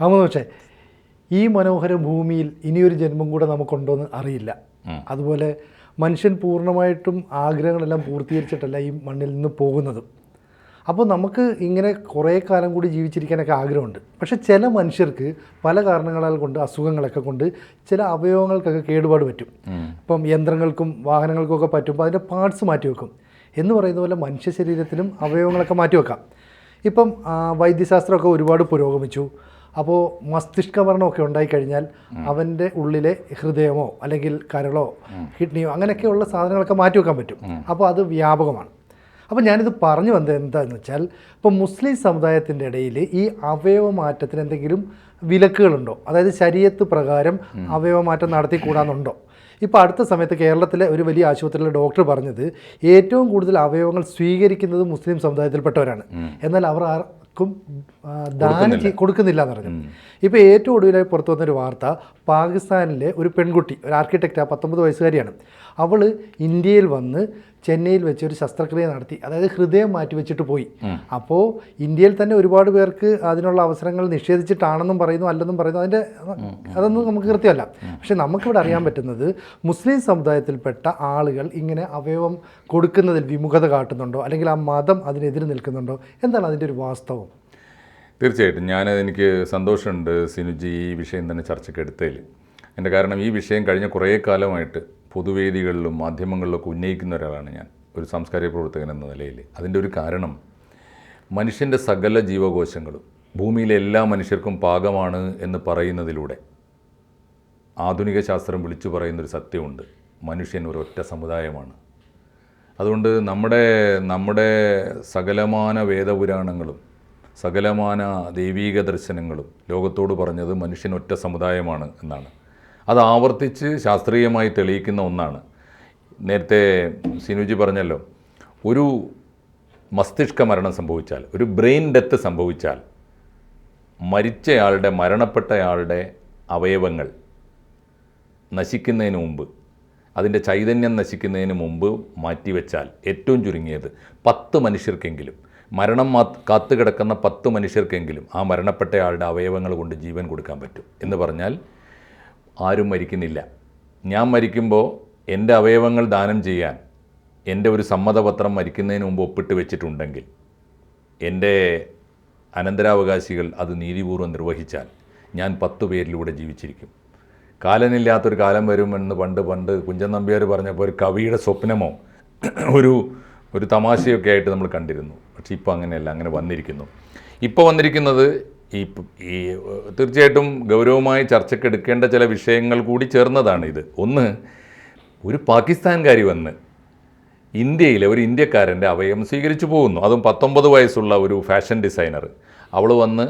അതെന്ന് പക്ഷേ ഈ മനോഹര ഭൂമിയിൽ ഇനിയൊരു ജന്മം കൂടെ നമുക്കുണ്ടോയെന്ന് അറിയില്ല. അതുപോലെ മനുഷ്യൻ പൂർണമായിട്ടും ആഗ്രഹങ്ങളെല്ലാം പൂർത്തീകരിച്ചിട്ടല്ല ഈ മണ്ണിൽ നിന്ന് പോകുന്നത്. അപ്പോൾ നമുക്ക് ഇങ്ങനെ കുറേ കാലം കൂടി ജീവിച്ചിരിക്കാനൊക്കെ ആഗ്രഹമുണ്ട്. പക്ഷേ ചില മനുഷ്യർക്ക് പല കാരണങ്ങളാൽ കൊണ്ട് അസുഖങ്ങളൊക്കെ കൊണ്ട് ചില അവയവങ്ങൾക്കൊക്കെ കേടുപാട് പറ്റും. ഇപ്പം യന്ത്രങ്ങൾക്കും വാഹനങ്ങൾക്കൊക്കെ പറ്റും. പറ്റുമ്പോൾ അതിന്റെ പാർട്സ് മാറ്റി വെക്കും. എന്ന് പറയുന്ന പോലെ മനുഷ്യ ശരീരത്തിലും അവയവങ്ങളൊക്കെ മാറ്റി വെക്കാം. ഇപ്പം വൈദ്യശാസ്ത്രമൊക്കെ ഒരുപാട് പുരോഗമിച്ചു. അപ്പോൾ മസ്തിഷ്ക മരണമൊക്കെ ഉണ്ടായിക്കഴിഞ്ഞാൽ അവന്റെ ഉള്ളിലെ ഹൃദയമോ അല്ലെങ്കിൽ കരളോ കിഡ്നിയോ അങ്ങനെയൊക്കെയുള്ള സാധനങ്ങളൊക്കെ മാറ്റി വെക്കാൻ പറ്റും. അപ്പോൾ അത് വ്യാപകമാണ്. അപ്പോൾ ഞാനിത് പറഞ്ഞു വന്നത് എന്താണെന്ന് വെച്ചാൽ ഇപ്പോൾ മുസ്ലിം സമുദായത്തിന്റെ ഇടയിൽ ഈ അവയവ മാറ്റത്തിന് എന്തെങ്കിലും വിലക്കുകളുണ്ടോ? അതായത് ശരീരത്ത് പ്രകാരം അവയവ മാറ്റം നടത്തിക്കൂടാന്നുണ്ടോ? ഇപ്പോൾ അടുത്ത സമയത്ത് കേരളത്തിലെ ഒരു വലിയ ആശുപത്രിയിലെ ഡോക്ടർ പറഞ്ഞത് ഏറ്റവും കൂടുതൽ അവയവങ്ങൾ സ്വീകരിക്കുന്നത് മുസ്ലിം സമുദായത്തിൽപ്പെട്ടവരാണ്. എന്നാൽ അവർ ആർക്കും ദാനം കൊടുക്കുന്നില്ല. എന്ന് പറഞ്ഞു. ഇപ്പോൾ ഏറ്റവും ഒടുവിലായി പുറത്തു വന്നൊരു വാർത്ത പാകിസ്ഥാനിലെ ഒരു പെൺകുട്ടി ഒരു ആർക്കിടെക്റ്റ് ആ പത്തൊമ്പത് വയസ്സുകാരിയാണ്. അവൾ ഇന്ത്യയിൽ വന്ന് ചെന്നൈയിൽ വെച്ച് ഒരു ശസ്ത്രക്രിയ നടത്തി അതായത് ഹൃദയം മാറ്റി വെച്ചിട്ട് പോയി. അപ്പോൾ ഇന്ത്യയിൽ തന്നെ ഒരുപാട് പേർക്ക് അതിനുള്ള അവസരങ്ങൾ നിഷേധിച്ചിട്ടാണെന്നും പറയുന്നു അല്ലെന്നും പറയുന്നു. അതിന്റെ അതൊന്നും നമുക്ക് കൃത്യമല്ല. പക്ഷെ നമുക്കിവിടെ അറിയാൻ പറ്റുന്നത് മുസ്ലിം സമുദായത്തിൽപ്പെട്ട ആളുകൾ ഇങ്ങനെ അവയവം കൊടുക്കുന്നതിൽ വിമുഖത കാട്ടുന്നുണ്ടോ? അല്ലെങ്കിൽ ആ മതം അതിനെതിരെ നിൽക്കുന്നുണ്ടോ? എന്താണ് അതിന്റെ ഒരു വാസ്തവം? തീർച്ചയായിട്ടും. ഞാൻ എനിക്ക് സന്തോഷമുണ്ട് സിനുജി ഈ വിഷയം തന്നെ ചർച്ചയ്ക്ക് എടുത്തതിൽ. എന്റെ കാരണം ഈ വിഷയം കഴിഞ്ഞ കുറേ കാലമായിട്ട് പൊതുവേദികളിലും മാധ്യമങ്ങളിലൊക്കെ ഉന്നയിക്കുന്ന ഒരാളാണ് ഞാൻ ഒരു സാംസ്കാരിക പ്രവർത്തകൻ എന്ന നിലയിൽ. അതിന്റെ ഒരു കാരണം മനുഷ്യന്റെ സകല ജീവകോശങ്ങളും ഭൂമിയിലെ എല്ലാ മനുഷ്യർക്കും പാകമാണ് എന്ന് പറയുന്നതിലൂടെ ആധുനിക ശാസ്ത്രം വിളിച്ചു പറയുന്നൊരു സത്യമുണ്ട്. മനുഷ്യൻ ഒരൊറ്റ സമുദായമാണ്. അതുകൊണ്ട് നമ്മുടെ നമ്മുടെ സകലമാന വേദപുരാണങ്ങളും സകലമാന ദൈവീക ദർശനങ്ങളും ലോകത്തോട് പറഞ്ഞത് മനുഷ്യനൊറ്റ സമുദായമാണ് എന്നാണ്. അത് ആവർത്തിച്ച് ശാസ്ത്രീയമായി തെളിയിക്കുന്ന ഒന്നാണ്. നേരത്തെ സിനുജി പറഞ്ഞല്ലോ ഒരു മസ്തിഷ്ക മരണം സംഭവിച്ചാൽ ഒരു ബ്രെയിൻ ഡെത്ത് സംഭവിച്ചാൽ മരിച്ചയാളുടെ മരണപ്പെട്ടയാളുടെ അവയവങ്ങൾ നശിക്കുന്നതിന് മുമ്പ് അതിന്റെ ചൈതന്യം നശിക്കുന്നതിന് മുമ്പ് മാറ്റിവെച്ചാൽ ഏറ്റവും ചുരുങ്ങിയത് പത്ത് മനുഷ്യർക്കെങ്കിലും മരണം മാ കാത്തു കിടക്കുന്ന പത്ത് മനുഷ്യർക്കെങ്കിലും ആ മരണപ്പെട്ടയാളുടെ അവയവങ്ങൾ കൊണ്ട് ജീവൻ കൊടുക്കാൻ പറ്റും. എന്ന് പറഞ്ഞാൽ ആരും മരിക്കുന്നില്ല. ഞാൻ മരിക്കുമ്പോൾ എന്റെ അവയവങ്ങൾ ദാനം ചെയ്യാൻ എന്റെ ഒരു സമ്മതപത്രം മരിക്കുന്നതിന് മുമ്പ് ഒപ്പിട്ട് വെച്ചിട്ടുണ്ടെങ്കിൽ എന്റെ അനന്തരാവകാശികൾ അത് നീതിപൂർവം നിർവഹിച്ചാൽ ഞാൻ പത്ത് പേരിലൂടെ ജീവിച്ചിരിക്കും. കാലനില്ലാത്തൊരു കാലം വരുമെന്ന് പണ്ട് പണ്ട് കുഞ്ചൻ നമ്പ്യാർ പറഞ്ഞപ്പോൾ ഒരു കവിയുടെ സ്വപ്നമോ ഒരു ഒരു തമാശയൊക്കെ ആയിട്ട് നമ്മൾ കണ്ടിരുന്നു. പക്ഷെ ഇപ്പോൾ അങ്ങനെയല്ല അങ്ങനെ വന്നിരിക്കുന്നു. ഇപ്പോൾ വന്നിരിക്കുന്നത് ഈ ഈ തീർച്ചയായിട്ടും ഗൗരവമായി ചർച്ചയ്ക്ക് എടുക്കേണ്ട ചില വിഷയങ്ങൾ കൂടി ചേർന്നതാണ് ഇത് ഒന്ന് ഒരു പാകിസ്ഥാൻകാരി വന്ന് ഇന്ത്യയിലെ ഒരു ഇന്ത്യക്കാരന്റെ അവയം സ്വീകരിച്ചു പോകുന്നു. അതും പത്തൊമ്പത് വയസ്സുള്ള ഒരു ഫാഷൻ ഡിസൈനർ. അവൾ വന്ന്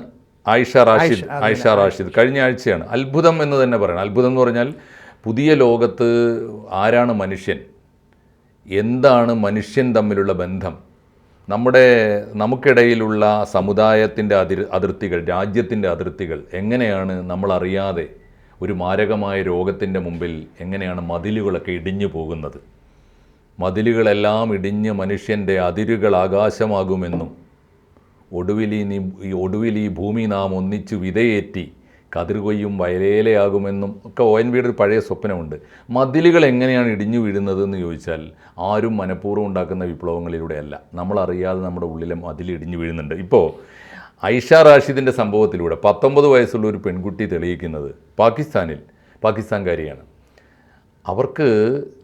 ആയിഷ റാഷിദ് ആയിഷ റാഷിദ് കഴിഞ്ഞ ആഴ്ചയാണ്. അത്ഭുതം എന്ന് തന്നെ പറയണം അത്ഭുതം എന്ന് പറഞ്ഞാൽ പുതിയ ലോകത്ത് ആരാണ് മനുഷ്യൻ? എന്താണ് മനുഷ്യൻ തമ്മിലുള്ള ബന്ധം? നമ്മുടെ നമുക്കിടയിലുള്ള സമുദായത്തിന്റെ അതിർ അതിർത്തികൾ രാജ്യത്തിന്റെ അതിർത്തികൾ എങ്ങനെയാണ് നമ്മളറിയാതെ ഒരു മാരകമായ രോഗത്തിന്റെ മുമ്പിൽ എങ്ങനെയാണ് മതിലുകളൊക്കെ ഇടിഞ്ഞു പോകുന്നത്? മതിലുകളെല്ലാം ഇടിഞ്ഞ് മനുഷ്യന്റെ അതിരുകൾ ആകാശമാകുമെന്നും ഒടുവിൽ ഈ ഒടുവിൽ ഈ ഭൂമി നാം ഒന്നിച്ചു വിതയേറ്റി കതിർകൊയ്യും വയലേലയാകുമെന്നും ഒക്കെ ഒ എൻ വിയുടെ ഒരു പഴയ സ്വപ്നമുണ്ട്. മതിലുകൾ എങ്ങനെയാണ് ഇടിഞ്ഞു വീഴുന്നത് എന്ന് ചോദിച്ചാൽ ആരും മനഃപൂർവം ഉണ്ടാക്കുന്ന വിപ്ലവങ്ങളിലൂടെയല്ല. നമ്മളറിയാതെ നമ്മുടെ ഉള്ളിലെ മതിൽ ഇടിഞ്ഞു വീഴുന്നുണ്ട്. ഇപ്പോൾ ഐഷ റാഷിദിന്റെ സംഭവത്തിലൂടെ പത്തൊമ്പത് വയസ്സുള്ള ഒരു പെൺകുട്ടി തെളിയിക്കുന്നത് പാകിസ്ഥാനിൽ പാകിസ്ഥാൻകാരിയാണ്. അവർക്ക്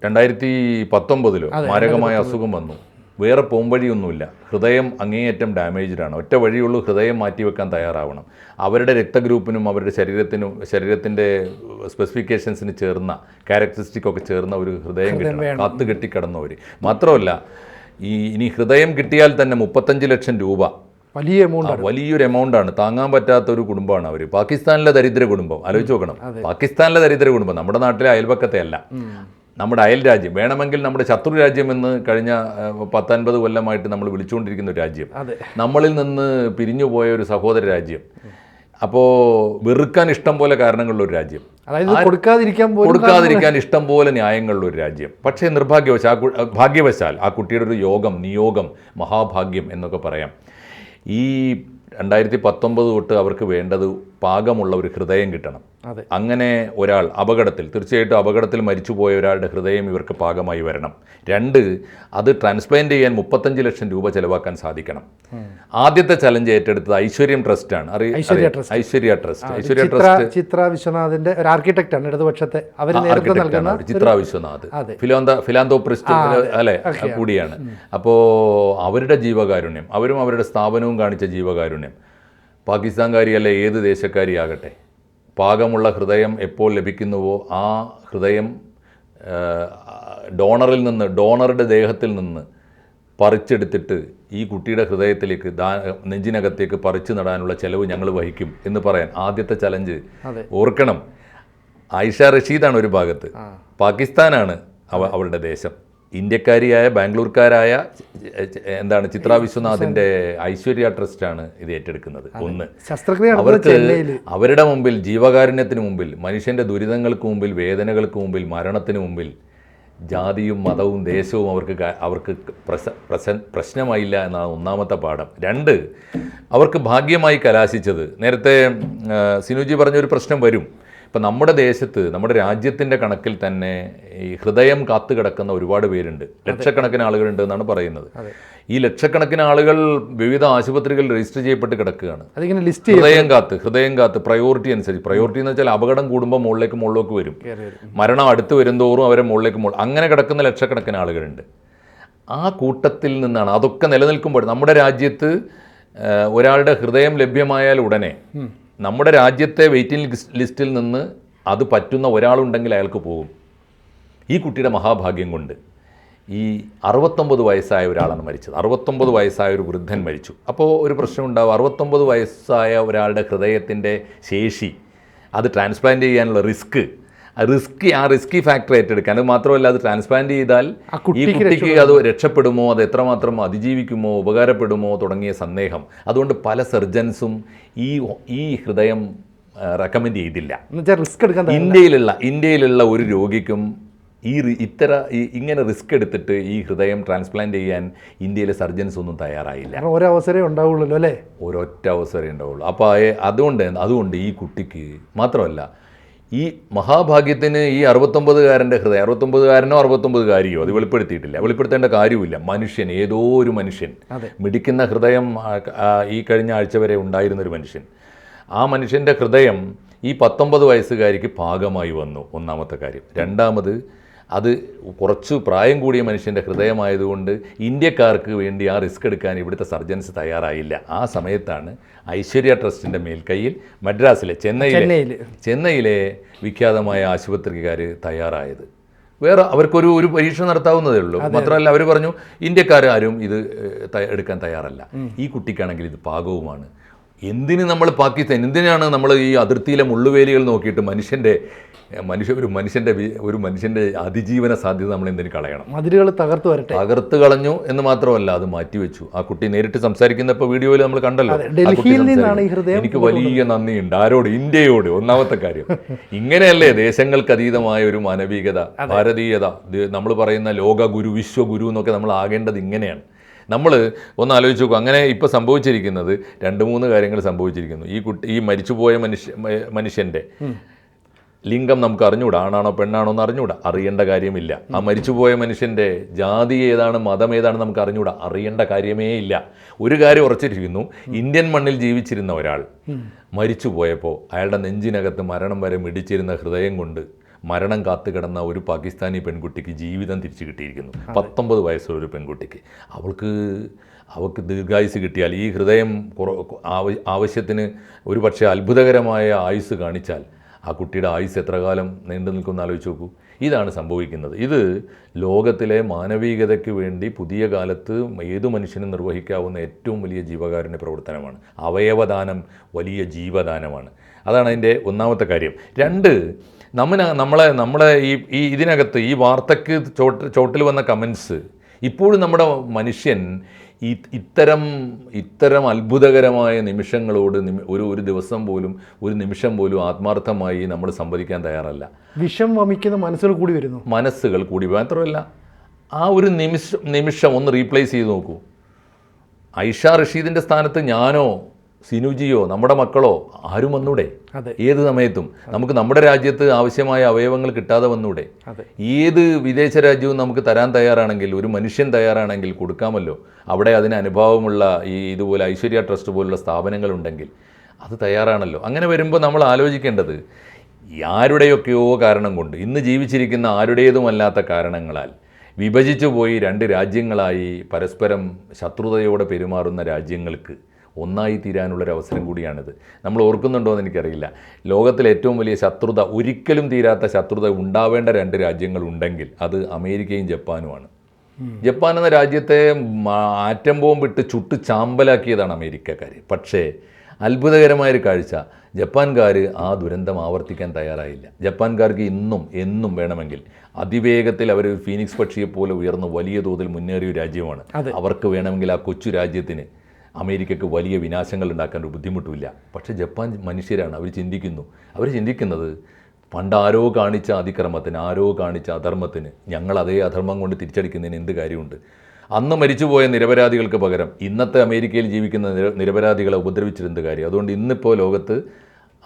രണ്ടായിരത്തി പത്തൊമ്പതിലോ മാരകമായ അസുഖം വന്നു. വേറെ പോംവഴിയൊന്നുമില്ല. ഹൃദയം അങ്ങേയറ്റം ഡാമേജ്ഡാണ്. ഒറ്റ വഴിയുള്ളൂ ഹൃദയം മാറ്റിവെക്കാൻ തയ്യാറാവണം. അവരുടെ രക്തഗ്രൂപ്പിനും അവരുടെ ശരീരത്തിനും ശരീരത്തിന്റെ സ്പെസിഫിക്കേഷൻസിന് ചേർന്ന ക്യാരക്ടറിസ്റ്റിക് ഒക്കെ ചേർന്ന ഒരു ഹൃദയം കിട്ടണം. കാത്തു കെട്ടിക്കിടന്നവർ മാത്രമല്ല ഈ ഇനി ഹൃദയം കിട്ടിയാൽ തന്നെ മുപ്പത്തഞ്ച് ലക്ഷം രൂപ. വലിയ എമൗണ്ട് വലിയൊരു എമൗണ്ട് ആണ്. താങ്ങാൻ പറ്റാത്ത ഒരു കുടുംബമാണ് അവർ പാകിസ്ഥാനിലെ ദരിദ്ര കുടുംബം. ആലോചിച്ച് നോക്കണം. പാകിസ്ഥാനിലെ ദരിദ്ര കുടുംബം നമ്മുടെ നാട്ടിലെ അയൽപക്കത്തെ അല്ല. നമ്മുടെ അയൽ രാജ്യം വേണമെങ്കിൽ നമ്മുടെ ശത്രു രാജ്യം എന്ന് കഴിഞ്ഞ പത്തൊൻപത് കൊല്ലമായിട്ട് നമ്മൾ വിളിച്ചുകൊണ്ടിരിക്കുന്ന ഒരു രാജ്യം. നമ്മളിൽ നിന്ന് പിരിഞ്ഞു പോയ ഒരു സഹോദര രാജ്യം. അപ്പോൾ വെറുക്കാൻ ഇഷ്ടം പോലെ കാരണങ്ങളുള്ള ഒരു രാജ്യം. അതായത് കൊടുക്കാതിരിക്കാൻ കൊടുക്കാതിരിക്കാൻ ഇഷ്ടം പോലെ ന്യായങ്ങളുള്ള ഒരു രാജ്യം. പക്ഷേ നിർഭാഗ്യവശാൽ ആ ഭാഗ്യവശാൽ ആ കുട്ടിയുടെ ഒരു യോഗം നിയോഗം മഹാഭാഗ്യം എന്നൊക്കെ പറയാം. ഈ രണ്ടായിരത്തി പത്തൊമ്പത് തൊട്ട് അവർക്ക് വേണ്ടത് പാകമുള്ള ഒരു ഹൃദയം കിട്ടണം. അങ്ങനെ ഒരാൾ അപകടത്തിൽ തീർച്ചയായിട്ടും അപകടത്തിൽ മരിച്ചുപോയ ഒരാളുടെ ഹൃദയം ഇവർക്ക് പാകമായി വരണം. രണ്ട് അത് ട്രാൻസ്പ്ലാന്റ് ചെയ്യാൻ മുപ്പത്തഞ്ച് ലക്ഷം രൂപ ചെലവാക്കാൻ സാധിക്കണം. ആദ്യത്തെ ചലഞ്ച് ഏറ്റെടുത്തത് ഐശ്വര്യം ട്രസ്റ്റ് ആണ്. ഐശ്വര്യ ട്രസ്റ്റ്. ഐശ്വര്യ ട്രസ്റ്റ്. ചിത്ര വിശ്വനാഥിന്റെ ഒരു ആർക്കിടെക്ട് ആണ് ഇടതുപക്ഷത്തെ. ചിത്ര വിശ്വനാഥ്. ഫിലോന്ത ഫിലാന്തോപ്രിസ്റ്റ് അല്ലെ? കൂടിയാണ്. അപ്പോൾ അവരുടെ ജീവകാരുണ്യം അവരും അവരുടെ സ്ഥാപനവും കാണിച്ച ജീവകാരുണ്യം പാകിസ്ഥാൻകാരിയല്ല ഏത് ദേശക്കാരിയാകട്ടെ. പാകമുള്ള ഹൃദയം എപ്പോൾ ലഭിക്കുന്നുവോ ആ ഹൃദയം ഡോണറിൽ നിന്ന് ഡോണറുടെ ദേഹത്തിൽ നിന്ന് പറിച്ചെടുത്തിട്ട് ഈ കുട്ടിയുടെ ഹൃദയത്തിലേക്ക് ദാ നെഞ്ചിനകത്തേക്ക് പറിച്ചു നടാനുള്ള ചെലവ് ഞങ്ങൾ വഹിക്കും എന്ന് പറയാൻ ആദ്യത്തെ ചലഞ്ച് ഓർക്കണം. ആയിഷ റഷീദാണ് ഒരു ഭാഗത്ത്. പാകിസ്ഥാനാണ് അവ അവരുടെ ദേശം. ഇന്ത്യക്കാരിയായ ബാംഗ്ലൂർക്കാരായ എന്താണ് ചിത്ര വിശ്വനാഥിന്റെ ഐശ്വര്യ ട്രസ്റ്റാണ് ഇത് ഏറ്റെടുക്കുന്നത്. ഒന്ന് അവർക്ക് അവരുടെ മുമ്പിൽ ജീവകാരുണ്യത്തിന് മുമ്പിൽ മനുഷ്യന്റെ ദുരിതങ്ങൾക്ക് മുമ്പിൽ വേദനകൾക്ക് മുമ്പിൽ മരണത്തിന് മുമ്പിൽ ജാതിയും മതവും ദേശവും അവർക്ക് അവർക്ക് പ്രസ പ്രശ്നമായില്ല എന്നാണ് ഒന്നാമത്തെ പാഠം. രണ്ട് അവർക്ക് ഭാഗ്യമായി കലാശിച്ചത്. നേരത്തെ സിനുജി പറഞ്ഞൊരു പ്രശ്നം വരും. ഇപ്പം നമ്മുടെ ദേശത്ത് നമ്മുടെ രാജ്യത്തിന്റെ കണക്കിൽ തന്നെ ഈ ഹൃദയം കാത്തു കിടക്കുന്ന ഒരുപാട് പേരുണ്ട്. ലക്ഷക്കണക്കിന് ആളുകളുണ്ട് എന്നാണ് പറയുന്നത്. ഈ ലക്ഷക്കണക്കിന് ആളുകൾ വിവിധ ആശുപത്രികളിൽ രജിസ്റ്റർ ചെയ്യപ്പെട്ട് കിടക്കുകയാണ്. അതിങ്ങനെ ലിസ്റ്റ് ഹൃദയം കാത്ത് ഹൃദയം കാത്ത് പ്രയോറിറ്റി അനുസരിച്ച്. പ്രയോറിറ്റി എന്ന് വെച്ചാൽ അപകടം കൂടുമ്പോൾ മുകളിലേക്ക് മുകളിലേക്ക് വരും. മരണം അടുത്ത് വരുന്തോറും അവരെ മുകളിലേക്ക് മുകളിൽ അങ്ങനെ കിടക്കുന്ന ലക്ഷക്കണക്കിന് ആളുകളുണ്ട്. ആ കൂട്ടത്തിൽ നിന്നാണ് അതൊക്കെ നിലനിൽക്കുമ്പോൾ നമ്മുടെ രാജ്യത്ത് ഒരാളുടെ ഹൃദയം ലഭ്യമായാൽ ഉടനെ നമ്മുടെ രാജ്യത്തെ വെയിറ്റിംഗ് ലിസ്റ്റിൽ നിന്ന് അത് പറ്റുന്ന ഒരാളുണ്ടെങ്കിൽ അയാൾക്ക് പോകും. ഈ കുട്ടിയുടെ മഹാഭാഗ്യം കൊണ്ട് ഈ അറുപത്തൊമ്പത് വയസ്സായ ഒരാളാണ് മരിച്ചത്. അറുപത്തൊമ്പത് വയസ്സായ ഒരു വൃദ്ധൻ മരിച്ചു. അപ്പോൾ ഒരു പ്രശ്നം ഉണ്ടാവും. അറുപത്തൊമ്പത് വയസ്സായ ഒരാളുടെ ഹൃദയത്തിന്റെ ശേഷി അത് ട്രാൻസ്പ്ലാന്റ് ചെയ്യാനുള്ള റിസ്ക് റിസ്കി ആ റിസ്കി ഫാക്ടർ ഏറ്റെടുക്കാൻ. അത് മാത്രമല്ല അത് ട്രാൻസ്പ്ലാന്റ് ചെയ്താൽ ഈ കുട്ടിക്ക് അത് രക്ഷപ്പെടുമോ? അത് എത്രമാത്രം അതിജീവിക്കുമോ? ഉപകാരപ്പെടുമോ? തുടങ്ങിയ സന്ദേഹം. അതുകൊണ്ട് പല സർജൻസും ഈ ഈ ഹൃദയം റെക്കമെൻഡ് ചെയ്തില്ല. റിസ്ക് എടുക്കാൻ. ഇന്ത്യയിലുള്ള ഇന്ത്യയിലുള്ള ഒരു രോഗിക്കും ഈ ഇത്തര ഈ- ഇങ്ങനെ റിസ്ക് എടുത്തിട്ട് ഈ ഹൃദയം ട്രാൻസ്പ്ലാന്റ് ചെയ്യാൻ ഇന്ത്യയിലെ സർജൻസ് ഒന്നും തയ്യാറായില്ല. ഒരവസരേ ഒരു അവസരമേ ഉണ്ടാവുള്ളൂ അല്ലേ? ഒരൊറ്റ അവസരമേ ഉണ്ടാവുള്ളൂ. അപ്പോൾ അതുകൊണ്ട് അതുകൊണ്ട് ഈ കുട്ടിക്ക് മാത്രമല്ല ഈ മഹാഭാഗ്യത്തിന് ഈ അറുപത്തൊമ്പതുകാരന്റെ ഹൃദയം അറുപത്തൊമ്പതുകാരനോ അറുപത്തൊമ്പതുകാരിയോ അത് വെളിപ്പെടുത്തിയിട്ടില്ല. വെളിപ്പെടുത്തേണ്ട കാര്യമില്ല മനുഷ്യൻ ഏതോ ഒരു മനുഷ്യൻ. മിടിക്കുന്ന ഹൃദയം ഈ കഴിഞ്ഞ ആഴ്ച വരെ ഉണ്ടായിരുന്നൊരു മനുഷ്യൻ. ആ മനുഷ്യന്റെ ഹൃദയം ഈ പത്തൊമ്പത് വയസ്സുകാരിക്ക് പാകമായി വന്നു. ഒന്നാമത്തെ കാര്യം. രണ്ടാമത് അത് കുറച്ച് പ്രായം കൂടിയ മനുഷ്യന്റെ ഹൃദയമായതുകൊണ്ട് ഇന്ത്യക്കാർക്ക് വേണ്ടി ആ റിസ്ക് എടുക്കാൻ ഇവിടുത്തെ സർജൻസ് തയ്യാറായില്ല. ആ സമയത്താണ് ഐശ്വര്യ ട്രസ്റ്റിന്റെ മേൽക്കൈയിൽ മദ്രാസിലെ ചെന്നൈയിലെ ചെന്നൈയിൽ ചെന്നൈയിലെ വിഖ്യാതമായ ആശുപത്രിക്കാർ തയ്യാറായത്. വേറെ അവർക്കൊരു ഒരു പരീക്ഷ നടത്താവുന്നതേ ഉള്ളൂ. മാത്രമല്ല അവർ പറഞ്ഞു ഇന്ത്യക്കാർ ആരും ഇത് എടുക്കാൻ തയ്യാറല്ല. ഈ കുട്ടിക്കാണെങ്കിൽ ഇത് പാകവുമാണ്. എന്തിന് നമ്മൾ പാകിസ്ഥാൻ എന്തിനാണ് നമ്മൾ ഈ അതിർത്തിയിലെ മുള്ളുവേലികൾ നോക്കിയിട്ട് മനുഷ്യന്റെ മനുഷ്യ ഒരു മനുഷ്യന്റെ ഒരു മനുഷ്യന്റെ അതിജീവന സാധ്യത നമ്മൾ എന്തിനു കളയണം. അതിരുകൾ തകർത്ത് വരട്ടെ. തകർത്ത് കളഞ്ഞു എന്ന് മാത്രമല്ല അത് മാറ്റിവെച്ചു ആ കുട്ടി നേരിട്ട് സംസാരിക്കുന്ന ഇപ്പോൾ വീഡിയോയിൽ നമ്മൾ കണ്ടല്ലോ. ഡൽഹിയിൽ നിന്നാണ് ഈ ഹൃദയം എനിക്ക് വലിയ നന്ദിയുണ്ട് ആരോട്? ഇന്ത്യയോട്. ഒന്നാമത്തെ കാര്യം. ഇങ്ങനെയല്ലേ ദേശങ്ങൾക്ക് അതീതമായ ഒരു മാനവികത ഭാരതീയത? നമ്മൾ പറയുന്ന ലോക ഗുരു വിശ്വഗുരു എന്നൊക്കെ നമ്മൾ ആകേണ്ടത് ഇങ്ങനെയാണ്. നമ്മൾ ഒന്ന് ആലോചിച്ച് നോക്കും. അങ്ങനെ ഇപ്പോൾ സംഭവിച്ചിരിക്കുന്നത് രണ്ട് മൂന്ന് കാര്യങ്ങൾ സംഭവിച്ചിരിക്കുന്നു. ഈ കുട്ടി ഈ മരിച്ചുപോയ മനുഷ്യ മനുഷ്യന്റെ ലിംഗം നമുക്ക് അറിഞ്ഞൂടാ ആണാണോ പെണ്ണാണോ എന്ന് അറിഞ്ഞൂടാ അറിയേണ്ട കാര്യമില്ല. ആ മരിച്ചുപോയ മനുഷ്യന്റെ ജാതി ഏതാണ് മതം ഏതാണ് നമുക്ക് അറിഞ്ഞൂടാ അറിയേണ്ട കാര്യമേ ഇല്ല. ഒരു കാര്യം ഉറച്ചിരിക്കുന്നു ഇന്ത്യൻ മണ്ണിൽ ജീവിച്ചിരുന്ന ഒരാൾ മരിച്ചുപോയപ്പോൾ അയാളുടെ നെഞ്ചിനകത്ത് മരണം വരെ മിടിച്ചിരുന്ന ഹൃദയം കൊണ്ട് മരണം കാത്തു കിടന്ന ഒരു പാകിസ്ഥാനി പെൺകുട്ടിക്ക് ജീവിതം തിരിച്ചു കിട്ടിയിരിക്കുന്നു. പത്തൊമ്പത് വയസ്സുള്ള ഒരു പെൺകുട്ടിക്ക്. അവൾക്ക് അവൾക്ക് ദീർഘായുസ് കിട്ടിയാൽ ഈ ഹൃദയം ആവശ്യത്തിന് ഒരു പക്ഷേ അത്ഭുതകരമായ ആയുസ് കാണിച്ചാൽ ആ കുട്ടിയുടെ ആയുസ് എത്ര കാലം നീണ്ടു നിൽക്കുമെന്ന് ആലോചിച്ച് നോക്കൂ. ഇതാണ് സംഭവിക്കുന്നത്. ഇത് ലോകത്തിലെ മാനവികതയ്ക്ക് വേണ്ടി പുതിയ കാലത്ത് ഏതു മനുഷ്യനും നിർവഹിക്കാവുന്ന ഏറ്റവും വലിയ ജീവകാരുണ്യ പ്രവർത്തനമാണ്. അവയവദാനം വലിയ ജീവദാനമാണ്. അതാണ് അതിന്റെ ഒന്നാമത്തെ കാര്യം. രണ്ട് നമ്മൾ നമ്മളെ നമ്മളെ ഈ ഈ ഇതിനകത്ത് ഈ വാർത്തയ്ക്ക് ചോട്ട് ചോട്ടിൽ വന്ന കമൻസ് ഇപ്പോഴും നമ്മുടെ മനുഷ്യൻ ഈ ഇത്തരം ഇത്തരം അത്ഭുതകരമായ നിമിഷങ്ങളോട് നിമി- ഒരു ഒരു ദിവസം പോലും ഒരു നിമിഷം പോലും ആത്മാർത്ഥമായി നമ്മൾ സംവദിക്കാൻ തയ്യാറല്ല. വിഷം വമിക്കുന്ന മനസ്സുകൾ കൂടി വരുന്നു. മനസ്സുകൾ കൂടി മാത്രമല്ല ആ ഒരു നിമിഷം നിമിഷം ഒന്ന് റീപ്ലേസ് ചെയ്ത് നോക്കൂ. ഐഷ റഷീദിന്റെ സ്ഥാനത്ത് ഞാനോ സിനുജിയോ നമ്മുടെ മക്കളോ ആരും വന്നൂടെ? ഏത് സമയത്തും? നമുക്ക് നമ്മുടെ രാജ്യത്ത് ആവശ്യമായ അവയവങ്ങൾ കിട്ടാതെ വന്നൂടെ? ഏത് വിദേശ രാജ്യവും നമുക്ക് തരാൻ തയ്യാറാണെങ്കിൽ ഒരു മനുഷ്യൻ തയ്യാറാണെങ്കിൽ കൊടുക്കാമല്ലോ? അവിടെ അതിന് അനുഭവമുള്ള ഈ ഇതുപോലെ ഐശ്വര്യ ട്രസ്റ്റ് പോലുള്ള സ്ഥാപനങ്ങളുണ്ടെങ്കിൽ അത് തയ്യാറാണല്ലോ. അങ്ങനെ വരുമ്പോൾ നമ്മൾ ആലോചിക്കേണ്ടത് ആരുടെയൊക്കെയോ കാരണം കൊണ്ട് ഇന്ന് ജീവിച്ചിരിക്കുന്ന ആരുടേതുമല്ലാത്ത കാരണങ്ങളാൽ വിഭജിച്ചു പോയി രണ്ട് രാജ്യങ്ങളായി പരസ്പരം ശത്രുതയോടെ പെരുമാറുന്ന രാജ്യങ്ങൾക്ക് ഒന്നായി തീരാനുള്ളൊരു അവസരം കൂടിയാണിത്. നമ്മൾ ഓർക്കുന്നുണ്ടോ എന്ന് എനിക്കറിയില്ല. ലോകത്തിലെ ഏറ്റവും വലിയ ശത്രുത ഒരിക്കലും തീരാത്ത ശത്രുത ഉണ്ടാവേണ്ട രണ്ട് രാജ്യങ്ങൾ ഉണ്ടെങ്കിൽ അത് അമേരിക്കയും ജപ്പാനുമാണ്. ജപ്പാൻ എന്ന രാജ്യത്തെ ആറ്റം ബോംബിട്ട് ചുട്ട് ചാമ്പലാക്കിയതാണ് അമേരിക്കക്കാർ പക്ഷേ അത്ഭുതകരമായൊരു കാഴ്ച ജപ്പാൻകാർ ആ ദുരന്തം ആവർത്തിക്കാൻ തയ്യാറായില്ല. ജപ്പാൻകാർക്ക് ഇന്നും എന്നും വേണമെങ്കിൽ അതിവേഗത്തിൽ അവർ ഫീനിക്സ് പക്ഷിയെപ്പോലെ ഉയർന്ന് വലിയ തോതിൽ മുന്നേറിയ ഒരു രാജ്യമാണ്. അവർക്ക് വേണമെങ്കിൽ ആ കൊച്ചു രാജ്യത്തിന് അമേരിക്കക്ക് വലിയ വിനാശങ്ങൾ ഉണ്ടാക്കാൻ ഒരു ബുദ്ധിമുട്ടുമില്ല. പക്ഷേ ജപ്പാൻ മനുഷ്യരാണ് അവർ ചിന്തിക്കുന്നു. അവർ ചിന്തിക്കുന്നത് പണ്ട് ആരോ കാണിച്ച അതിക്രമത്തിന് ആരോ കാണിച്ച അധർമ്മത്തിന് ഞങ്ങൾ അതേ അധർമ്മം കൊണ്ട് തിരിച്ചടിക്കുന്നതിന് എന്ത് കാര്യമുണ്ട്? അന്ന് മരിച്ചുപോയ നിരപരാധികൾക്ക് പകരം ഇന്നത്തെ അമേരിക്കയിൽ ജീവിക്കുന്ന നിര- നിരപരാധികളെ ഉപദ്രവിച്ചിരുന്ന കാര്യം? അതുകൊണ്ട് ഇന്നിപ്പോൾ ലോകത്ത്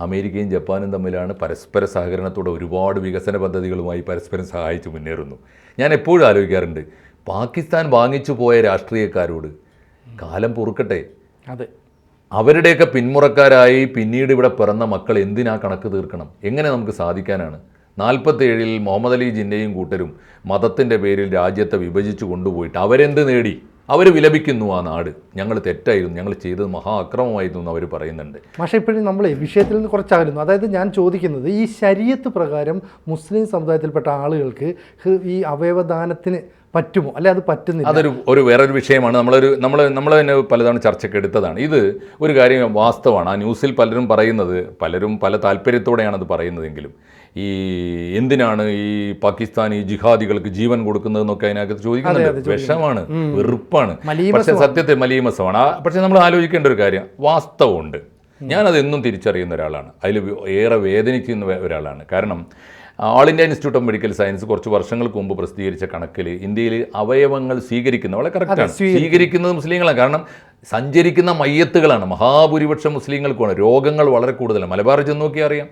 അമേരിക്കയും ജപ്പാനും തമ്മിലാണ് പരസ്പര സഹകരണത്തോടെ ഒരുപാട് വികസന പദ്ധതികളുമായി പരസ്പരം സഹായിച്ച് മുന്നേറുന്നു. ഞാൻ എപ്പോഴും ആലോചിക്കാറുണ്ട് പാകിസ്ഥാൻ വാങ്ങിച്ചു പോയ രാഷ്ട്രീയക്കാരോട് കാലം പൊറുക്കട്ടെ. അതെ. അവരുടെയൊക്കെ പിന്മുറക്കാരായി പിന്നീട് ഇവിടെ പിറന്ന മക്കൾ എന്തിനാ കണക്ക് തീർക്കണം? എങ്ങനെ നമുക്ക് സാധിക്കാനാണ്? നാൽപ്പത്തേഴിൽ മുഹമ്മദ് അലി ജിന്നയും കൂട്ടരും മതത്തിന്റെ പേരിൽ രാജ്യത്തെ വിഭജിച്ചു കൊണ്ടുപോയിട്ട് അവരെന്ത് നേടി? അവർ വിലപിക്കുന്നു ആ നാട്. ഞങ്ങൾ തെറ്റായിരുന്നു. ഞങ്ങൾ ചെയ്തത് മഹാ അക്രമമായിരുന്നു എന്ന് അവർ പറയുന്നുണ്ട്. പക്ഷേ ഇപ്പോഴും നമ്മൾ വിഷയത്തിൽ നിന്ന് കുറച്ചാകുന്നു അതായത് ഞാൻ ചോദിക്കുന്നത് ഈ ശരീരത്ത് പ്രകാരം മുസ്ലിം സമുദായത്തിൽപ്പെട്ട ആളുകൾക്ക് ഈ അവയവദാനത്തിന് പറ്റുമോ? അല്ലെ അത് പറ്റുന്നില്ല. അതൊരു ഒരു വേറൊരു വിഷയമാണ്. നമ്മളൊരു നമ്മൾ നമ്മൾ തന്നെ പലതവണ ചർച്ചയ്ക്ക് എടുത്തതാണ്. ഇത് ഒരു കാര്യം വാസ്തവമാണ്. ആ ന്യൂസിൽ പലരും പറയുന്നത് പലരും പല താല്പര്യത്തോടെയാണ് അത് പറയുന്നതെങ്കിലും ഈ എന്തിനാണ് ഈ പാകിസ്ഥാൻ ഈ ജിഹാദികൾക്ക് ജീവൻ കൊടുക്കുന്നത് എന്നൊക്കെ അതിനകത്ത് ചോദിക്കുന്നുണ്ട്. വിഷമാണ് വെറുപ്പാണ്. പക്ഷെ സത്യത്തെ മലീമസമാണ്. ആ- പക്ഷേ നമ്മൾ ആലോചിക്കേണ്ട ഒരു കാര്യം വാസ്തവമുണ്ട്. ഞാനതെന്നും തിരിച്ചറിയുന്ന ഒരാളാണ്. അതിൽ ഏറെ വേദനിക്കുന്ന ഒരാളാണ്. കാരണം all India institute of medical science കുറച്ച് വർഷങ്ങൾക്ക് മുമ്പ് പ്രസിദ്ധീകരിച്ച കണക്കിൽ ഇന്ത്യയിൽ അവയവങ്ങൾ സ്വീകരിക്കുന്ന വളരെ കറക്റ്റാണ് സ്വീകരിക്കുന്നത് മുസ്ലിങ്ങളാണ്. കാരണം സഞ്ചരിക്കുന്ന മയ്യത്തുകളാണ്. മഹാഭൂരിപക്ഷം മുസ്ലിങ്ങൾക്കുമാണ് രോഗങ്ങൾ വളരെ കൂടുതലാണ്. മലബാറിൽ ചെന്ന് നോക്കിയാൽ അറിയാം.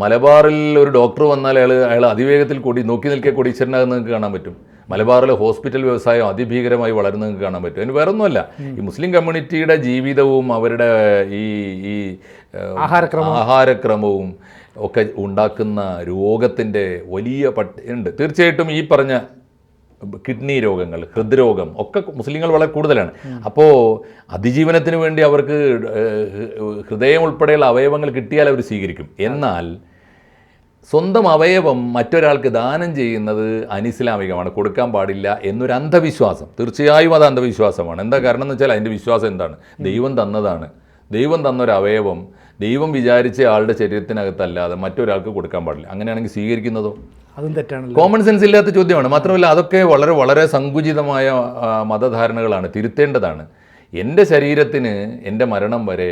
മലബാറിൽ ഒരു ഡോക്ടർ വന്നാൽ അയാൾ അയാൾ അതിവേഗത്തിൽ കൂടി നോക്കി നിൽക്കിയ കൊടീശ്വരനാകുന്ന നിങ്ങൾക്ക് കാണാൻ പറ്റും. മലബാറിലെ ഹോസ്പിറ്റൽ വ്യവസായം അതിഭീകരമായി വളരുന്ന നിങ്ങൾക്ക് കാണാൻ പറ്റും. അതിന് വേറെ ഒന്നുമല്ല ഈ മുസ്ലിം കമ്മ്യൂണിറ്റിയുടെ ജീവിതവും അവരുടെ ഈ ഈ ആഹാരക്രമവും ഒക്കെ ഉണ്ടാക്കുന്ന രോഗത്തിന്റെ വലിയ പട്ടി ഉണ്ട്. തീർച്ചയായിട്ടും ഈ പറഞ്ഞ കിഡ്നി രോഗങ്ങൾ ഹൃദ്രോഗം ഒക്കെ മുസ്ലിങ്ങൾ വളരെ കൂടുതലാണ്. അപ്പോൾ അതിജീവനത്തിന് വേണ്ടി അവർക്ക് ഹൃദയം ഉൾപ്പെടെയുള്ള അവയവങ്ങൾ കിട്ടിയാൽ അവർ സ്വീകരിക്കും. എന്നാൽ സ്വന്തം അവയവം മറ്റൊരാൾക്ക് ദാനം ചെയ്യുന്നത് അനിസ്ലാമികമാണ് കൊടുക്കാൻ പാടില്ല എന്നൊരു അന്ധവിശ്വാസം. തീർച്ചയായും അത് അന്ധവിശ്വാസമാണ്. എന്താ കാരണം എന്ന് വെച്ചാൽ അതിന്റെ വിശ്വാസം എന്താണ്? ദൈവം തന്നതാണ്. ദൈവം തന്നൊരു അവയവം ദൈവം വിചാരിച്ച ആളുടെ ശരീരത്തിനകത്തല്ലാതെ മറ്റൊരാൾക്ക് കൊടുക്കാൻ പാടില്ല. അങ്ങനെയാണെങ്കിൽ സ്വീകരിക്കുന്നതോ? അതും തെറ്റാണ് കോമൺ സെൻസ് ഇല്ലാത്ത ചോദ്യമാണ്. മാത്രമല്ല അതൊക്കെ വളരെ വളരെ സങ്കുചിതമായ മതധാരണകളാണ് തിരുത്തേണ്ടതാണ്. എന്റെ ശരീരത്തിന് എന്റെ മരണം വരെ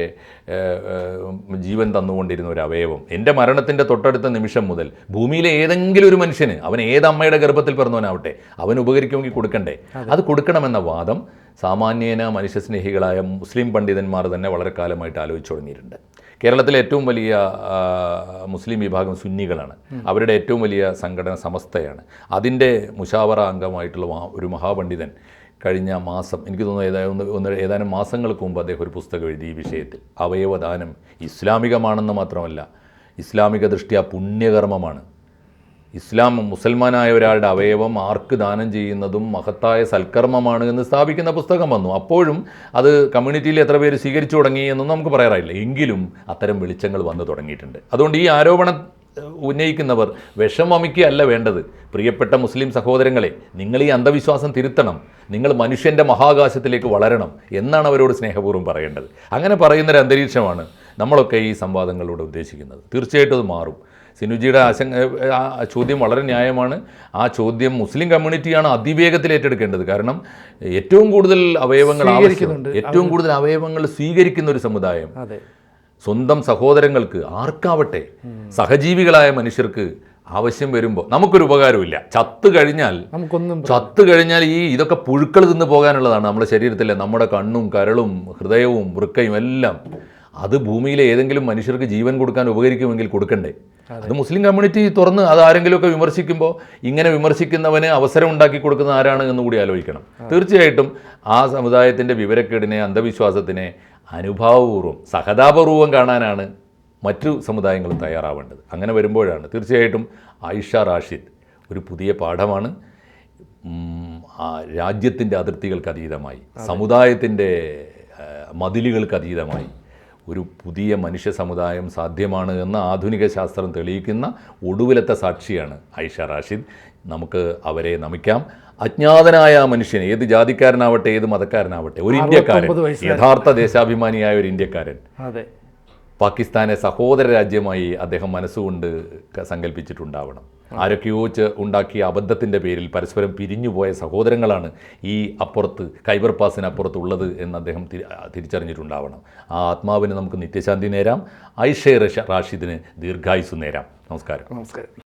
ജീവൻ തന്നുകൊണ്ടിരുന്ന ഒരു അവയവം എന്റെ മരണത്തിന്റെ തൊട്ടടുത്ത നിമിഷം മുതൽ ഭൂമിയിലെ ഏതെങ്കിലും ഒരു മനുഷ്യന് അവൻ ഏത് അമ്മയുടെ ഗർഭത്തിൽ പിറന്നവനാവട്ടെ അവൻ ഉപകരിക്കുമെങ്കിൽ കൊടുക്കണ്ടേ? അത് കൊടുക്കണമെന്ന വാദം സാമാന്യേന മനുഷ്യസ്നേഹികളായ മുസ്ലിം പണ്ഡിതന്മാർ തന്നെ വളരെ കാലമായിട്ട് ആലോചിച്ചു തുടങ്ങിയിട്ടുണ്ട്. കേരളത്തിലെ ഏറ്റവും വലിയ മുസ്ലിം വിഭാഗം സുന്നികളാണ്. അവരുടെ ഏറ്റവും വലിയ സംഘടന സമസ്തയാണ്. അതിന്റെ മുഷാവറ അംഗമായിട്ടുള്ള ഒരു മഹാപണ്ഡിതൻ കഴിഞ്ഞ മാസം എനിക്ക് തോന്നുന്നു ഏതായ ഒന്ന് ഒന്ന് ഏതാനും മാസങ്ങൾക്ക് മുമ്പ് അദ്ദേഹം ഒരു പുസ്തകം എഴുതി ഈ വിഷയത്തിൽ. അവയവദാനം ഇസ്ലാമികമാണെന്ന് മാത്രമല്ല ഇസ്ലാമിക ദൃഷ്ട്യാ പുണ്യകർമ്മമാണ്. ഇസ്ലാം മുസൽമാനായ ഒരാളുടെ അവയവം ആർക്ക് ദാനം ചെയ്യുന്നതും മഹത്തായ സൽക്കർമ്മമാണ് എന്ന് സ്ഥാപിക്കുന്ന പുസ്തകം വന്നു. അപ്പോഴും അത് കമ്മ്യൂണിറ്റിയിൽ എത്ര പേര് സ്വീകരിച്ചു തുടങ്ങി എന്നൊന്നും നമുക്ക് പറയാറായില്ല. എങ്കിലും അത്തരം വെളിച്ചങ്ങൾ വന്നു തുടങ്ങിയിട്ടുണ്ട്. അതുകൊണ്ട് ഈ ആരോപണം ഉന്നയിക്കുന്നവർ വിഷം വമിക്കുകയല്ല വേണ്ടത്. പ്രിയപ്പെട്ട മുസ്ലിം സഹോദരങ്ങളെ നിങ്ങൾ ഈ അന്ധവിശ്വാസം തിരുത്തണം. നിങ്ങൾ മനുഷ്യന്റെ മഹാകാശത്തിലേക്ക് വളരണം എന്നാണ് അവരോട് സ്നേഹപൂർവം പറയേണ്ടത്. അങ്ങനെ പറയുന്നൊരു അന്തരീക്ഷമാണ് നമ്മളൊക്കെ ഈ സംവാദങ്ങളിലൂടെ ഉദ്ദേശിക്കുന്നത്. തീർച്ചയായിട്ടും അത് മാറും. സിനുജിയുടെ ആശങ്ക ആ ചോദ്യം വളരെ ന്യായമാണ്. ആ ചോദ്യം മുസ്ലിം കമ്മ്യൂണിറ്റിയാണ് അതിവേഗത്തിൽ ഏറ്റെടുക്കേണ്ടത്. കാരണം ഏറ്റവും കൂടുതൽ അവയവങ്ങൾ ആവശ്യമുണ്ട് ഏറ്റവും കൂടുതൽ അവയവങ്ങൾ സ്വീകരിക്കുന്ന ഒരു സമുദായം. സ്വന്തം സഹോദരങ്ങൾക്ക് ആർക്കാവട്ടെ സഹജീവികളായ മനുഷ്യർക്ക് ആവശ്യം വരുമ്പോൾ നമുക്കൊരു ഉപകാരമില്ല ചത്ത് കഴിഞ്ഞാൽ നമുക്കൊന്നും ചത്ത് കഴിഞ്ഞാൽ ഈ ഇതൊക്കെ പുഴുക്കൾ തിന്ന് പോകാനുള്ളതാണ് നമ്മുടെ ശരീരത്തിലെ നമ്മുടെ കണ്ണും കരളും ഹൃദയവും വൃക്കയും എല്ലാം. അത് ഭൂമിയിലെ ഏതെങ്കിലും മനുഷ്യർക്ക് ജീവൻ കൊടുക്കാൻ ഉപകരിക്കുമെങ്കിൽ കൊടുക്കണ്ടേ. അത്. മുസ്ലിം കമ്മ്യൂണിറ്റി തുറന്ന് അത് ആരെങ്കിലുമൊക്കെ വിമർശിക്കുമ്പോൾ ഇങ്ങനെ വിമർശിക്കുന്നവന് അവസരം ഉണ്ടാക്കി കൊടുക്കുന്ന ആരാണ് എന്ന് കൂടി ആലോചിക്കണം. തീർച്ചയായിട്ടും ആ സമുദായത്തിന്റെ വിവരക്കേടിനെ അന്ധവിശ്വാസത്തിനെ അനുഭാവപൂർവം സഹതാപപൂർവം കാണാനാണ് മറ്റു സമുദായങ്ങളും തയ്യാറാവേണ്ടത്. അങ്ങനെ വരുമ്പോഴാണ് തീർച്ചയായിട്ടും ആയിഷ റാഷിദ് ഒരു പുതിയ പാഠമാണ്. ആ രാജ്യത്തിന്റെ അതിർത്തികൾക്ക് അതീതമായി സമുദായത്തിന്റെ മതിലുകൾക്ക് അതീതമായി ഒരു പുതിയ മനുഷ്യ സമുദായം സാധ്യമാണ് എന്ന് ആധുനിക ശാസ്ത്രം തെളിയിക്കുന്ന ഒടുവിലത്തെ സാക്ഷിയാണ് ഐഷ റാഷിദ്. നമുക്ക് അവരെ നമിക്കാം. അജ്ഞാതനായ മനുഷ്യൻ ഏത് ജാതിക്കാരനാവട്ടെ ഏത് മതക്കാരനാവട്ടെ ഒരു ഇന്ത്യക്കാരൻ യഥാർത്ഥ ദേശാഭിമാനിയായ ഒരു ഇന്ത്യക്കാരൻ. അതെ. പാകിസ്ഥാനെ സഹോദര രാജ്യമായി അദ്ദേഹം മനസ്സുകൊണ്ട് സങ്കല്പിച്ചിട്ടുണ്ടാവണം ആരൊക്കെയോ ഉണ്ടാക്കിയ അബദ്ധത്തിന്റെ പേരിൽ പരസ്പരം പിരിഞ്ഞുപോയ സഹോദരങ്ങളാണ് ഈ അപ്പുറത്ത് കൈബർ പാസിനപ്പുറത്തുള്ളത് എന്ന് അദ്ദേഹം തിരിച്ചറിഞ്ഞിട്ടുണ്ടാവണം. ആ ആത്മാവിന് നമുക്ക് നിത്യശാന്തി നേരാം. ഐഷെ റഷ റാഷിദിന് ദീർഘായുസ് നേരാം. നമസ്കാരം. നമസ്കാരം.